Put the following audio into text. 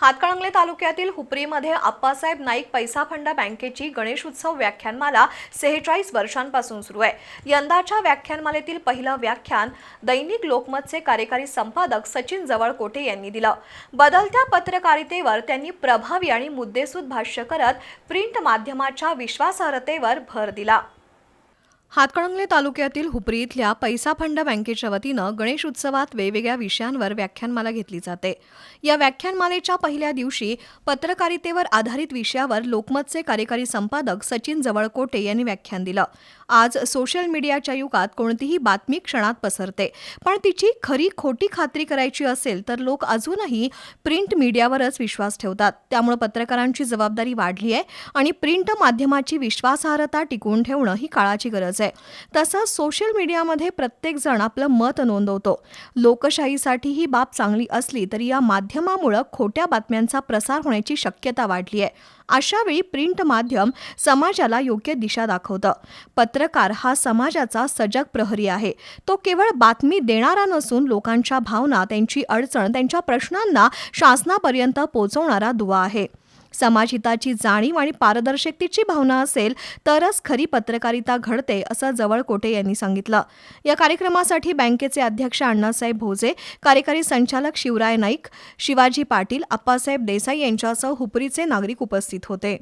हातकणंगले तालुक्यातील हुपरीमध्ये आप्पासाहेब नाईक पैसा फंड बँकेची गणेश उत्सव व्याख्यानमाला सेहेचाळीस वर्षांपासून सुरू आहे. यंदाच्या व्याख्यानमालेतील पहिलं व्याख्यान दैनिक लोकमतचे कार्यकारी संपादक सचिन जवळकोटे यांनी दिलं. बदलत्या पत्रकारितेवर त्यांनी प्रभावी आणि मुद्देसूद भाष्य करत प्रिंट माध्यमाच्या विश्वासार्हतेवर भर दिला. हातकणंगले तालुक्यातील हुपरी इथल्या पैसा फंड बँकेच्या वतीनं गणेश उत्सवात वेगवेगळ्या विषयांवर व्याख्यानमाला घेतली जाते. या व्याख्यानमालेच्या पहिल्या दिवशी पत्रकारितेवर आधारित विषयावर लोकमतचे कार्यकारी संपादक सचिन जवळकोटे यांनी व्याख्यान दिलं. आज सोशल मीडियाच्या युगात कोणतीही बातमी क्षणात पसरते पण तिची खरी खोटी खात्री करायची असेल तर लोक अजूनही प्रिंट मीडियावरच विश्वास ठेवतात. त्यामुळे पत्रकारांची जबाबदारी वाढली आहे आणि प्रिंट माध्यमाची विश्वासार्हता टिकवून ठेवणं ही काळाची गरज आहे तसंच सोशल मीडियामध्ये प्रत्येकजण आपलं मत नोंदवतो. लोकशाहीसाठी ही बाब चांगली असली तरी या माध्यमामुळं खोट्या बातम्यांचा प्रसार होण्याची शक्यता वाढली आहे. अशावेळी प्रिंट माध्यम समाजाला योग्य दिशा दाखवतं. पत्रकार हा समाजाचा सजग प्रहरी आहे. तो केवळ बातमी देणारा नसून लोकांच्या भावना त्यांची अडचण त्यांच्या प्रश्नांना शासनापर्यंत पोहोचवणारा दुवा आहे. समाजहिताची जाणीव आणि पारदर्शकतेची भावना असेल तरच खरी पत्रकारिता घडते असं जवळकोटे यांनी सांगितलं. या कार्यक्रमासाठी बँकेचे अध्यक्ष अण्णासाहेब भोजे कार्यकारी संचालक शिवराय नाईक शिवाजी पाटील अप्पासाहेब देसाई यांच्यासह हुपरीचे नागरिक उपस्थित होते.